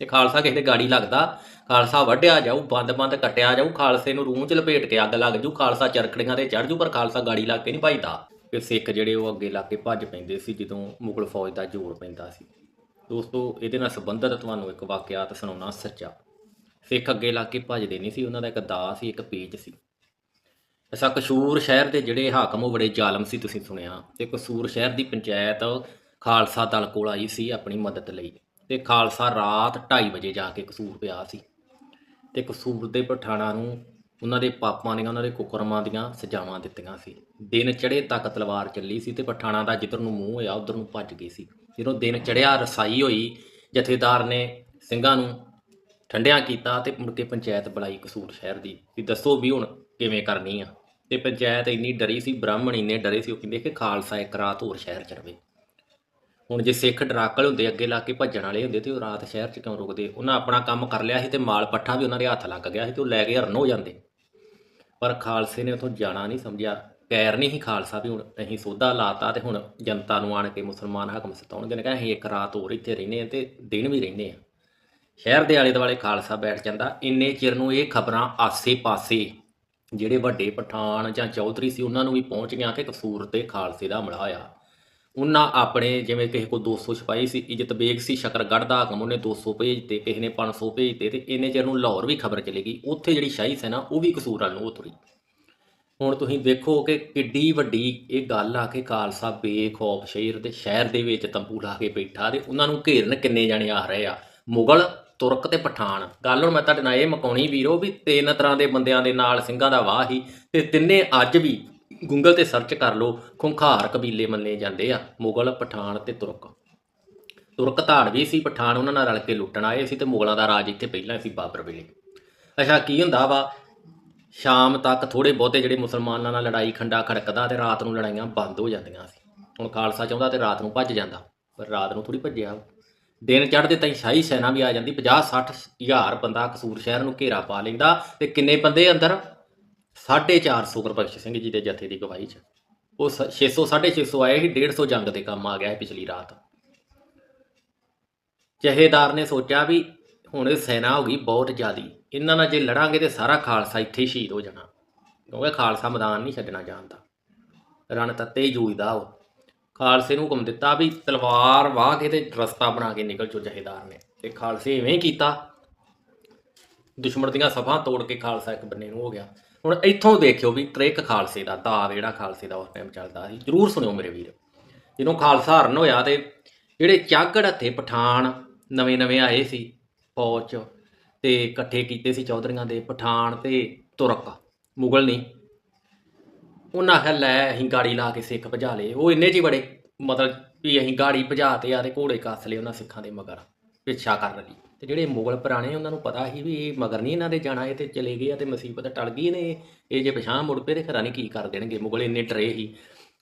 ਤੇ ਖਾਲਸਾ ਕਿਸੇ ਦੇ ਗਾੜੀ ਲੱਗਦਾ, ਖਾਲਸਾ ਵੱਢਿਆ ਜਾਊ ਬੰਦ-ਬੰਦ ਕੱਟਿਆ ਜਾਊ, ਖਾਲਸੇ ਨੂੰ ਰੂਹ 'ਚ ਲਪੇਟ ਕੇ ਅੱਗ ਲੱਗ ਜੂ, ਖਾਲਸਾ ਚਰਖੜੀਆਂ ਤੇ ਚੜ ਜੂ, ਪਰ ਖਾਲਸਾ ਗਾੜੀ ਲੱਗ ਕੇ ਨਹੀਂ ਭਜਦਾ। ਫਿਰ ਸਿੱਖ ਜਿਹੜੇ ਉਹ ਅੱਗੇ ਲੱਗ ਕੇ ਭੱਜ ਪੈਂਦੇ ਸੀ, ਜਦੋਂ ਮੁਗਲ ਫੌਜ ਦਾ ਜ਼ੋਰ ਪੈਂਦਾ ਸੀ। ਦੋਸਤੋ, ਇਹਦੇ ਨਾਲ ਸੰਬੰਧਿਤ ਤੁਹਾਨੂੰ ਇੱਕ ਵਾਕਿਆਤ ਸੁਣਾਉਣਾ ਸੱਚਾ। ਸਿੱਖ ਅੱਗੇ ਲੱਗ ਕੇ ਭੱਜਦੇ ਨਹੀਂ ਸੀ, ਉਹਨਾਂ ਦਾ ਇੱਕ ਦਾ ਸੀ ਇੱਕ ਪੇਚ ਸੀ। ਅਸਾ ਕਸੂਰ ਸ਼ਹਿਰ ਦੇ ਜਿਹੜੇ ਹਾਕਮ, ਉਹ ਬੜੇ ਜ਼ਾਲਮ ਸੀ, ਤੁਸੀਂ ਸੁਣਿਆ। ਤੇ ਕਸੂਰ ਸ਼ਹਿਰ ਦੀ ਪੰਚਾਇਤ ਖਾਲਸਾ ਦਲ ਕੋਲ ਆਈ ਸੀ, ਆਪਣੀ ਮਦਦ ਲਈ। ਤੇ ਖਾਲਸਾ ਰਾਤ 2:30 ਵਜੇ ਜਾ ਕੇ ਕਸੂਰ ਪਿਆ ਸੀ। ਤੇ ਕਸੂਰ ਦੇ ਪਠਾਣਾ ਨੂੰ ਉਹਨਾਂ ਦੇ ਪਾਪਾਂ ਦੀਆਂ, ਉਹਨਾਂ ਦੇ ਕੁਕਰਮਾਂ ਦੀਆਂ ਸਜ਼ਾਵਾਂ ਦਿੱਤੀਆਂ ਸੀ। ਦਿਨ ਚੜੇ ਤੱਕ ਤਲਵਾਰ ਚੱਲੀ ਸੀ ਤੇ ਪਠਾਣਾ ਦਾ ਜਿੱਧਰ ਨੂੰ ਮੂੰਹ ਹੋਇਆ, ਉਧਰ ਨੂੰ ਭੱਜ ਗਈ ਸੀ। ਜਦੋਂ ਦਿਨ ਚੜਿਆ ਰਸਾਈ ਹੋਈ, ਜਥੇਦਾਰ ਨੇ ਸਿੰਘਾਂ ਨੂੰ ਠੰਡਿਆਂ ਕੀਤਾ ਤੇ ਮੁੜ ਕੇ ਪੰਚਾਇਤ ਬੁਲਾਈ ਕਸੂਰ ਸ਼ਹਿਰ ਦੀ ਵੀ ਦੱਸੋ ਵੀ ਹੁਣ ਕਿਵੇਂ ਕਰਨੀ ਆ। ਤੇ ਪੰਚਾਇਤ ਇੰਨੀ ਡਰੀ ਸੀ, ਬ੍ਰਾਹਮਣ ਇੰਨੇ ਡਰੇ ਸੀ, ਉਹ ਕਹਿੰਦੇ ਕਿ ਖਾਲਸਾ ਇੱਕ ਰਾਤ ਹੋਰ ਸ਼ਹਿਰ ਚ ਰਵੇ। ਹੁਣ ਜੇ ਸਿੱਖ ਡਰਾਕਲ ਹੁੰਦੇ ਅੱਗੇ ਲਾ ਕੇ ਭੱਜਣ ਵਾਲੇ ਹੁੰਦੇ ਤੇ ਉਹ ਰਾਤ ਸ਼ਹਿਰ ਚ ਕਿਉਂ ਰੁਕਦੇ? ਉਹਨਾਂ ਆਪਣਾ ਕੰਮ ਕਰ ਲਿਆ ਸੀ ਤੇ ਮਾਲ ਪੱਠਾ ਵੀ ਉਹਨਾਂ ਦੇ ਹੱਥ ਲੱਗ ਗਿਆ ਸੀ ਤੇ ਉਹ ਲੈ ਕੇ ਹਰਨ ਹੋ ਜਾਂਦੇ। ਪਰ ਖਾਲਸੇ ਨੇ ਉਥੋਂ ਜਾਣਾ ਨਹੀਂ ਸਮਝਿਆ। ਪੈਰ ਨਹੀਂ ਸੀ ਖਾਲਸਾ ਵੀ ਹੁਣ ਅਸੀਂ ਸੋਧਾ ਲਾਤਾ ਤੇ ਹੁਣ ਜਨਤਾ ਨੂੰ ਆਣ ਕੇ ਮੁਸਲਮਾਨ ਹਕਮ ਸਤਾਉਣਗੇ। ਨੇ ਕਹਿੰਦੇ ਅਸੀਂ ਇੱਕ ਰਾਤ ਹੋਰ ਇੱਥੇ ਰਹਿੰਦੇ ਆ ਤੇ ਦਿਨ ਵੀ ਰਹਿੰਦੇ ਆ ਸ਼ਹਿਰ ਦੇ ਆਲੇ ਦੁਆਲੇ ਖਾਲਸਾ ਬੈਠ ਜਾਂਦਾ। ਇੰਨੇ ਚਿਰ ਨੂੰ ਇਹ ਖਬਰਾਂ ਆਸੇ-ਪਾਸੇ ਜਿਹੜੇ ਵੱਡੇ ਪਠਾਨ ਜਾਂ ਚੌਧਰੀ ਸੀ ਉਹਨਾਂ ਨੂੰ ਵੀ ਪਹੁੰਚ ਗਿਆ ਕਿ ਕਸੂਰ ਤੇ ਖਾਲਸੇ ਦਾ ਹਮਲਾ ਹੋਇਆ। ਉਹਨਾਂ ਆਪਣੇ ਜਿਵੇਂ ਕਿਸੇ ਕੋਲ 200 ਸਿਪਾਹੀ ਸੀ, ਇੱਜ਼ਤ ਬੇਗ ਸੀ, ਸ਼ਕਰਗੜ੍ਹ ਦਾ ਹਾਕਮ ਉਹਨੇ 200 ਭੇਜਤੇ ਕਿਸੇ ਨੇ 500 ਭੇਜਤੇ ਤੇ ਇੰਨੇ ਚਿਰ ਨੂੰ ਲਾਹੌਰ ਵੀ ਖਬਰ ਚਲੀ ਗਈ। ਉੱਥੇ ਜਿਹੜੀ ਸ਼ਾਹੀ ਸੈਨਾ, ਉਹ ਵੀ ਕਸੂਰ ਵੱਲ ਨੂੰ ਉਤਰੀ। ਹੁਣ ਤੁਸੀਂ ਦੇਖੋ ਕਿ ਕਿੱਡੀ ਵੱਡੀ ਇਹ ਗੱਲ ਆ ਕਿ ਖਾਲਸਾ ਬੇਖੌਫ ਸ਼ਹਿਰ ਦੇ ਸ਼ਹਿਰ ਦੇ ਵਿੱਚ ਤੰਬੂ ਲਾ ਕੇ ਬੈਠਾ ਤੇ ਉਹਨਾਂ ਨੂੰ ਘੇਰਨ ਕਿੰਨੇ ਜਾਣੇ ਆ ਰਹੇ ਆ। ਮੁਗਲ, ਤੁਰਕ ਤੇ ਪਠਾਨ। ਗੱਲ ਹੁਣ ਮੈਂ ਤੁਹਾਡੇ ਨਾਲ ਇਹ ਮਕਾਉਣੀ ਵੀਰੋ ਵੀ ਤਿੰਨ ਤਰ੍ਹਾਂ ਦੇ ਬੰਦਿਆਂ ਦੇ ਨਾਲ ਸਿੰਘਾਂ ਦਾ ਵਾਹ ਹੀ ਤੇ ਤਿੰਨੇ ਅੱਜ ਵੀ ਗੂਗਲ ਤੇ ਸਰਚ ਕਰ ਲਓ, ਖੁੰਖਾਰ ਕਬੀਲੇ ਮੰਨੇ ਜਾਂਦੇ ਆ, ਮੁਗਲ, ਪਠਾਨ ਤੇ ਤੁਰਕ। ਤੁਰਕ ਧਾੜਵੀ ਸੀ, ਪਠਾਨ ਉਹਨਾਂ ਨਾਲ ਰਲ ਕੇ ਲੁੱਟਣ ਆਏ ਸੀ ਤੇ ਮੁਗਲਾਂ ਦਾ ਰਾਜ ਇੱਥੇ ਪਹਿਲਾਂ ਸੀ ਬਾਬਰ ਵੇਲੇ। ਅੱਛਾ, ਕੀ ਹੁੰਦਾ ਵਾ? ਸ਼ਾਮ ਤੱਕ ਥੋੜੇ ਬਹੁਤੇ ਜਿਹੜੇ ਮੁਸਲਮਾਨਾਂ ਨਾਲ ਲੜਾਈ, ਖੰਡਾ ਖੜਕਦਾ ਤੇ ਰਾਤ ਨੂੰ ਲੜਾਈਆਂ ਬੰਦ ਹੋ ਜਾਂਦੀਆਂ ਸੀ। ਹੁਣ ਖਾਲਸਾ ਚਾਹੁੰਦਾ ਤੇ ਰਾਤ ਨੂੰ ਭੱਜ ਜਾਂਦਾ, ਪਰ ਰਾਤ ਨੂੰ ਥੋੜੀ ਭੱਜਿਆ। ਦਿਨ ਚੜ੍ਹਦੇ ਤਾਈਂ ਸ਼ਾਹੀ ਸੈਨਾ ਵੀ ਆ ਜਾਂਦੀ 50 60 ਹਜ਼ਾਰ ਬੰਦਾ ਕਸੂਰ ਸ਼ਹਿਰ ਨੂੰ ਘੇਰਾ ਪਾ ਲੈਂਦਾ ਤੇ ਕਿੰਨੇ ਬੰਦੇ ਅੰਦਰ? 450 ਗੁਰਬਖਸ਼ ਸਿੰਘ ਜੀ ਦੇ ਜਥੇ ਦੀ ਗਵਾਹੀ 'ਚ। ਉਹ 600 650 ਆਏ ਸੀ 150 ਜੰਗ ਦੇ ਕੰਮ ਆ ਗਿਆ ਪਿਛਲੀ ਰਾਤ। ਜਹੇਦਾਰ ਨੇ ਸੋਚਿਆ ਵੀ ਹੁਣ ਇਹ ਸੈਨਾ ਹੋ ਗਈ ਬਹੁਤ ਜ਼ਿਆਦੀ। ਇਹਨਾਂ ਨਾਲ ਜੇ ਲੜਾਂਗੇ ਤੇ ਸਾਰਾ ਖਾਲਸਾ ਇੱਥੇ ਸ਼ਹੀਦ ਹੋ ਜਾਣਾ। ਕਿਉਂਕਿ ਖਾਲਸਾ ਮੈਦਾਨ ਨਹੀਂ ਛੱਡਣਾ ਜਾਣਦਾ ਰਣ ਤੱਤੇ ਹੀ ਜੂਝਦਾ ਉਹ। ਖਾਲਸੇ ਨੂੰ ਹੁਕਮ ਦਿੱਤਾ ਵੀ ਤਲਵਾਰ ਵਾਹ ਕੇ ਤੇ ਰਸਤਾ ਬਣਾ ਕੇ ਨਿਕਲ ਜੋ ਜਹੇਦਾਰ ਨੇ। ਤੇ ਖਾਲਸੇ ਇਵੇਂ ਕੀਤਾ। ਦੁਸ਼ਮਣ ਦੀਆਂ ਸਫਾਂ ਤੋੜ ਕੇ ਖਾਲਸਾ ਇੱਕ ਬੰਨੇ ਨੂੰ ਹੋ ਗਿਆ। ਹੁਣ ਇੱਥੋਂ ਦੇਖਿਓ ਵੀ ਤ੍ਰੇਕ ਖਾਲਸੇ ਦਾ ਦਾ ਜਿਹੜਾ ਖਾਲਸੇ ਦਾ ਉਸ ਟਾਈਮ ਚੱਲਦਾ ਸੀ। ਜਰੂਰ ਸੁਣਿਓ ਮੇਰੇ ਵੀਰ। ਜਦੋਂ ਖਾਲਸਾ ਹਰਨ ਹੋਇਆ ਤੇ ਜਿਹੜੇ ਚਾਗੜ ਹੱਥੇ ਪਠਾਨ ਨਵੇਂ ਨਵੇਂ ਆਏ ਸੀ ਫੌਜ 'ਚ ਤੇ ਇਕੱਠੇ ਕੀਤੇ ਸੀ ਚੌਧਰੀਆਂ ਦੇ, ਪਠਾਨ ਤੇ ਤੁਰਕ। ਮੁਗਲ ਨਹੀਂ। ਉਹਨਾਂ ਆਖਿਆ, ਲੈ ਅਸੀਂ ਗਾੜੀ ਲਾ ਕੇ ਸਿੱਖ ਭਜਾ ਲਏ। ਉਹ ਇੰਨੇ 'ਚ ਹੀ ਬੜੇ। ਮਤਲਬ ਵੀ ਅਸੀਂ ਗਾੜੀ ਭਜਾ ਤੇ ਆ ਤੇ ਘੋੜੇ ਕੱਸ ਲਏ ਉਹਨਾਂ ਸਿੱਖਾਂ ਦੇ ਮਗਰ। ਪਿੱਛਾ ਕਰਨ ਲਈ ਤੇ ਜਿਹੜੇ ਮੁਗਲ ਪੁਰਾਣੇ ਉਹਨਾਂ ਨੂੰ ਪਤਾ ਸੀ ਵੀ ਇਹ ਮਗਰ ਨਹੀਂ ਇਹਨਾਂ ਦੇ ਜਾਣਾ, ਇਹ ਤੇ ਚਲੇ ਗਏ ਆ ਤੇ ਮੁਸੀਬਤ ਟਲ ਗਈ ਨੇ। ਇਹ ਜੇ ਪਛਾਣ ਮੁੜ ਪਏ ਤੇ ਖਰਾ ਨਹੀਂ ਕੀ ਕਰ ਦੇਣਗੇ। ਮੁਗਲ ਇੰਨੇ ਡਰੇ ਸੀ।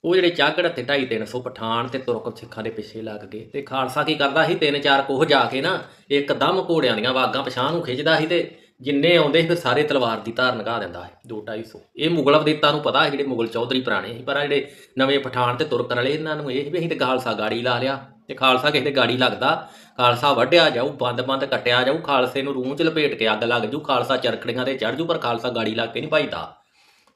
ਉਹ ਜਿਹੜੇ ਚਾਗੜ ਤੇ 2.5 300 ਪਠਾਨ ਤੇ ਤੁਰਕ ਸਿੱਖਾਂ ਦੇ ਪਿੱਛੇ ਲੱਗ ਗਏ। ਤੇ ਖਾਲਸਾ ਕੀ ਕਰਦਾ ਸੀ? ਤਿੰਨ ਚਾਰ ਕੋਹ ਜਾ ਕੇ ਨਾ, ਇੱਕਦਮ ਘੋੜਿਆਂ ਦੀਆਂ ਵਾਗਾਂ ਪਛਾਣ ਨੂੰ ਖਿੱਚਦਾ ਸੀ ਤੇ ਜਿੰਨੇ ਆਉਂਦੇ ਸੀ, ਫਿਰ ਸਾਰੇ ਤਲਵਾਰ ਦੀ ਧਾਰ ਲਗਾ ਦਿੰਦਾ ਹੈ 2 250 ਇਹ ਮੁਗਲ ਅਵਦੇਤਾ ਨੂੰ ਪਤਾ ਹੈ, ਜਿਹੜੇ ਮੁਗਲ ਚੌਧਰੀ ਪੁਰਾਣੇ ਸੀ, ਪਰ ਆਹ ਜਿਹੜੇ ਨਵੇਂ ਪਠਾਨ ਤੇ ਤੁਰਕ ਵਾਲੇ, ਇਹਨਾਂ ਨੂੰ ਇਹ ਵੀ ਅਸੀਂ ਤੇ ਖਾਲਸਾ ਗਾੜੀ ਲਾ ਲਿਆ, ਤੇ ਖਾਲਸਾ ਕਿਸੇ ਦੇ ਗਾੜੀ ਲੱਗਦਾ, ਖਾਲਸਾ ਵੱਢਿਆ ਜਾਊ ਬੰਦ-ਬੰਦ ਕੱਟਿਆ ਜਾਊ, ਖਾਲਸੇ ਨੂੰ ਰੂਹ 'ਚ ਲਪੇਟ ਕੇ ਅੱਗ ਲੱਗ ਜੂ, ਖਾਲਸਾ ਚਰਖੜੀਆਂ ਤੇ ਚੜ ਜੂ, ਪਰ ਖਾਲਸਾ ਗਾੜੀ ਲੱਗ ਕੇ ਨਹੀਂ ਭਜਦਾ।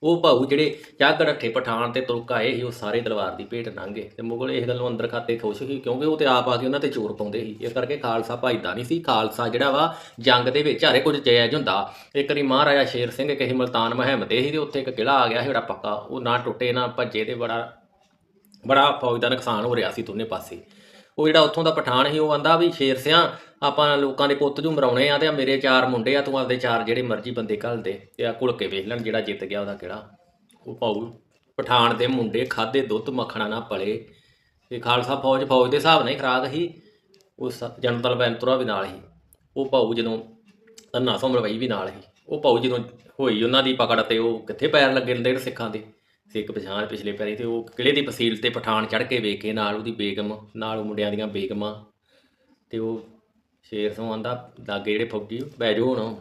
ਉਹ ਭਾਊ ਜਿਹੜੇ ਚਾਗੜ ਠੇ ਪਠਾਨ ਤੇ ਤੁਰਕ ਆਏ ਸੀ, ਉਹ ਸਾਰੇ ਤਲਵਾਰ ਦੀ ਭੇਟ ਲੰਘੇ ਤੇ ਮੁਗਲ ਇਸ ਗੱਲੋਂ ਅੰਦਰ ਖਾਤੇ ਖੁਸ਼ ਸੀ ਕਿਉਂਕਿ ਉਹ ਤੇ ਆਪ ਆ ਕੇ ਉਹਨਾਂ ਤੇ ਚੋਰ ਪਾਉਂਦੇ ਸੀ। ਇਸ ਕਰਕੇ ਖਾਲਸਾ ਭਜਦਾ ਨਹੀਂ ਸੀ। ਖਾਲਸਾ ਜਿਹੜਾ ਵਾ ਜੰਗ ਦੇ ਵਿੱਚ ਹਾਰੇ ਕੁਝ ਜਾਇਜ਼ ਹੁੰਦਾ। ਇੱਕ ਵਾਰੀ ਮਹਾਰਾਜਾ ਸ਼ੇਰ ਸਿੰਘ ਕਿਸੇ ਮਲਤਾਨ ਮਹਿਮ ਦੇ ਸੀ ਤੇ ਉੱਥੇ ਇੱਕ ਕਿਲਾ ਆ ਗਿਆ ਸੀ, ਬੜਾ ਪੱਕਾ। ਉਹ ਨਾ ਟੁੱਟੇ ਨਾ ਭੱਜੇ ਤੇ ਬੜਾ ਬੜਾ ਫੌਜ ਦਾ ਨੁਕਸਾਨ ਹੋ ਰਿਹਾ ਸੀ ਦੋਨੇ ਪਾਸੇ। ਉਹ ਜਿਹੜਾ ਉੱਥੋਂ ਦਾ ਪਠਾਨ ਸੀ, ਉਹ ਆਂਦਾ ਵੀ ਸ਼ੇਰ ਸਿਆਂ, ਆਪਾਂ ਲੋਕਾਂ ਦੇ ਪੁੱਤ ਜੂ ਮਰਾਉਣੇ ਆ ਤੇ ਆ ਮੇਰੇ ਚਾਰ ਮੁੰਡੇ ਆ, ਤੂੰ ਆਪਦੇ ਚਾਰ ਜਿਹੜੇ ਮਰਜ਼ੀ ਬੰਦੇ ਘੱਲ ਦੇ ਤੇ ਆ ਘੁਲ ਕੇ ਵੇਖ ਲੈਣ ਜਿਹੜਾ ਜਿੱਤ ਗਿਆ ਉਹਦਾ ਕਿਹੜਾ। ਉਹ ਪਾਉ ਪਠਾਨ ਦੇ ਮੁੰਡੇ ਖਾਦੇ ਦੁੱਧ ਮੱਖਣਾ ਨਾ ਪਲੇ। ਤੇ ਖਾਲਸਾ ਫੌਜ ਫੌਜ ਦੇ ਹਿਸਾਬ ਨਾਲ ਹੀ ਖਰਾਕ ਸੀ। ਉਸ ਜਨਰਲ ਬੈਂਤੁਰਾ ਵੀ ਨਾਲ ਸੀ। ਉਹ ਭਾਊ ਜਦੋਂ ਧੰਨਾ ਸਮਰਵਈ ਵੀ ਨਾਲ ਸੀ। ਉਹ ਭਾਊ ਜਦੋਂ ਹੋਈ ਉਹਨਾਂ ਦੀ ਪਕੜ ਤੇ ਉਹ ਕਿੱਥੇ ਪੈਰ ਲੱਗੇ ਰਹਿੰਦੇ ਸਿੱਖਾਂ ਦੇ। ਸਿੱਖ ਪਛਾਣ ਪਿਛਲੇ ਪੈਰੀ ਤੇ ਉਹ ਕਿਲੇ ਦੀ ਪਸੀਲ ਤੇ ਪਠਾਨ ਚੜ ਕੇ ਵੇਖੇ ਨਾਲ ਉਹਦੀ ਬੇਗਮ, ਨਾਲ ਉਹ ਮੁੰਡਿਆਂ ਦੀਆਂ ਬੇਗਮਾਂ ਤੇ ਉਹ ਸ਼ੇਰ ਤੋਂ ਆਂਦਾ, ਲਾਗੇ ਜਿਹੜੇ ਫੌਜੀ ਬਹਿ ਜਾਓ ਹੁਣ।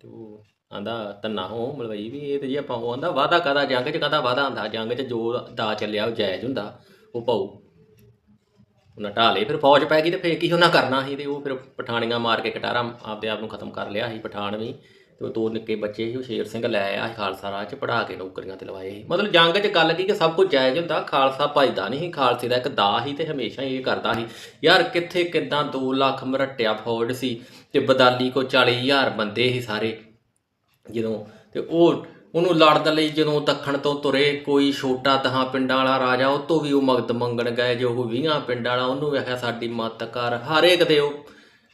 ਤੇ ਉਹ ਆਂਦਾ ਤੰਨਾ ਹੋ ਮਲਵਈ ਵੀ, ਇਹ ਤੇ ਜੀ ਆਪਾਂ ਉਹ ਆਂਦਾ ਵਾਦਾ ਕਾਦਾ ਜੰਗ ਚ ਕਾਦਾ ਵਾਦਾ ਹੁੰਦਾ? ਜੰਗ ਚ ਜੋ ਦਾ ਚੱਲਿਆ ਉਹ ਜਾਇਜ਼ ਹੁੰਦਾ, ਉਹ ਪਾਉ ਉਹਨਾਂ ਢਾਲੇ ਫਿਰ ਫੌਜ ਪੈ ਗਈ ਤੇ ਫੇਰ ਕੀ ਉਹਨਾਂ ਕਰਨਾ ਸੀ ਤੇ ਉਹ ਫਿਰ ਪਠਾਣੀਆਂ ਮਾਰ ਕੇ ਕਟਾਰਾ ਆਪਦੇ ਆਪ ਨੂੰ ਖਤਮ ਕਰ ਲਿਆ ਸੀ, ਪਠਾਨ ਵੀ। ਤੇ ਦੋ ਨਿੱਕੇ ਬੱਚੇ ਸੀ, ਉਹ ਸ਼ੇਰ ਸਿੰਘ ਲੈ ਆਇਆ ਸੀ ਖਾਲਸਾ ਰਾਜ ਚ ਪੜਾ ਕੇ ਨੌਕਰੀਆਂ ਤੇ ਲਵਾਏ ਸੀ। ਮਤਲਬ ਜੰਗ 'ਚ ਗੱਲ ਕੀ ਕਿ ਸਭ ਕੁਝ ਜਾਇਜ਼ ਹੁੰਦਾ, ਖਾਲਸਾ ਭਜਦਾ ਨਹੀਂ ਸੀ, ਖਾਲਸੇ ਦਾ ਇੱਕ ਦਾ ਹੀ ਤੇ ਹਮੇਸ਼ਾ ਹੀ ਇਹ ਕਰਦਾ ਸੀ। ਯਾਰ ਕਿੱਥੇ ਕਿੱਦਾਂ 2 ਲੱਖ ਮਰਟਿਆ ਫੌਜ ਸੀ ਤੇ ਬਦਾਲੀ ਕੋ 40000 ਬੰਦੇ ਸੀ ਸਾਰੇ ਜਦੋਂ ਤੇ ਉਹ ਉਹਨੂੰ ਲੜਨ ਲਈ ਜਦੋਂ ਦੱਖਣ ਤੋਂ ਤੁਰੇ, ਕੋਈ ਛੋਟਾ ਦਹਾਂ ਪਿੰਡਾਂ ਵਾਲਾ ਰਾਜਾ, ਉਹ ਤੋਂ ਵੀ ਉਹ ਮਗਦ ਮੰਗਣ ਗਏ, ਜੋ ਉਹ 20 ਪਿੰਡਾਂ ਵਾਲਾ, ਉਹਨੂੰ ਵੀ ਆਖਿਆ ਸਾਡੀ ਮੱਤ ਕਰ ਹਰ ਇੱਕ ਦੇ ਉਹ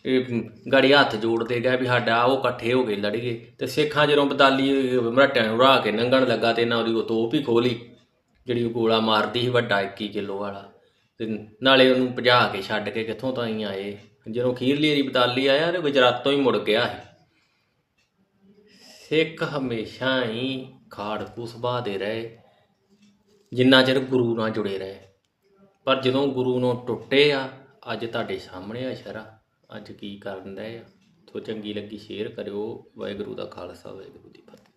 ਇਹ ਗੜੀ ਹੱਥ ਜੋੜਦੇ ਗਏ ਵੀ ਸਾਡਾ ਉਹ ਇਕੱਠੇ ਹੋ ਕੇ ਲੜੀਏ। ਤੇ ਸਿੱਖਾਂ ਜਦੋਂ ਬਦਾਲੀ, ਮਰਾਟਿਆਂ ਨੂੰ ਰਾਹ ਕੇ ਨੰਗਣ ਲੱਗਾ ਤੇ ਇਹਨਾਂ ਉਹਦੀ ਉਹ ਤੋਪ ਹੀ ਖੋਲੀ ਜਿਹੜੀ ਉਹ ਗੋਲਾ ਮਾਰਦੀ ਸੀ ਵੱਡਾ 21 ਕਿਲੋ ਵਾਲਾ। ਤੇ ਨਾਲੇ ਉਹਨੂੰ ਭਜਾ ਕੇ ਛੱਡ ਕੇ ਕਿੱਥੋਂ ਤਾਂ ਹੀ ਆਏ। ਜਦੋਂ ਖੀਰਲੀ ਏਰੀ ਬਦਾਲੀ ਆਇਆ ਤੇ ਗੁਜਰਾਤੋਂ ਹੀ ਮੁੜ ਗਿਆ ਸੀ। ਸਿੱਖ ਹਮੇਸ਼ਾ ਹੀ ਖਾੜਕੂ ਸੁਭਾਅ ਦੇ ਰਹੇ, ਜਿੰਨਾ ਚਿਰ ਗੁਰੂ ਨਾਲ ਜੁੜੇ ਰਹੇ। ਪਰ ਜਦੋਂ ਗੁਰੂ ਨੂੰ ਟੁੱਟੇ ਆ, ਅੱਜ ਤੁਹਾਡੇ ਸਾਹਮਣੇ ਆ ਸ਼ਰਾ। ਅੱਜ ਕੀ ਕਰਨ ਦਾ ਆ? ਸੋ ਚੰਗੀ ਲੱਗੀ ਸ਼ੇਅਰ ਕਰਿਓ। ਵਾਹਿਗੁਰੂ ਦਾ ਖਾਲਸਾ, ਵਾਹਿਗੁਰੂ ਦੀ ਫਤਿਹ।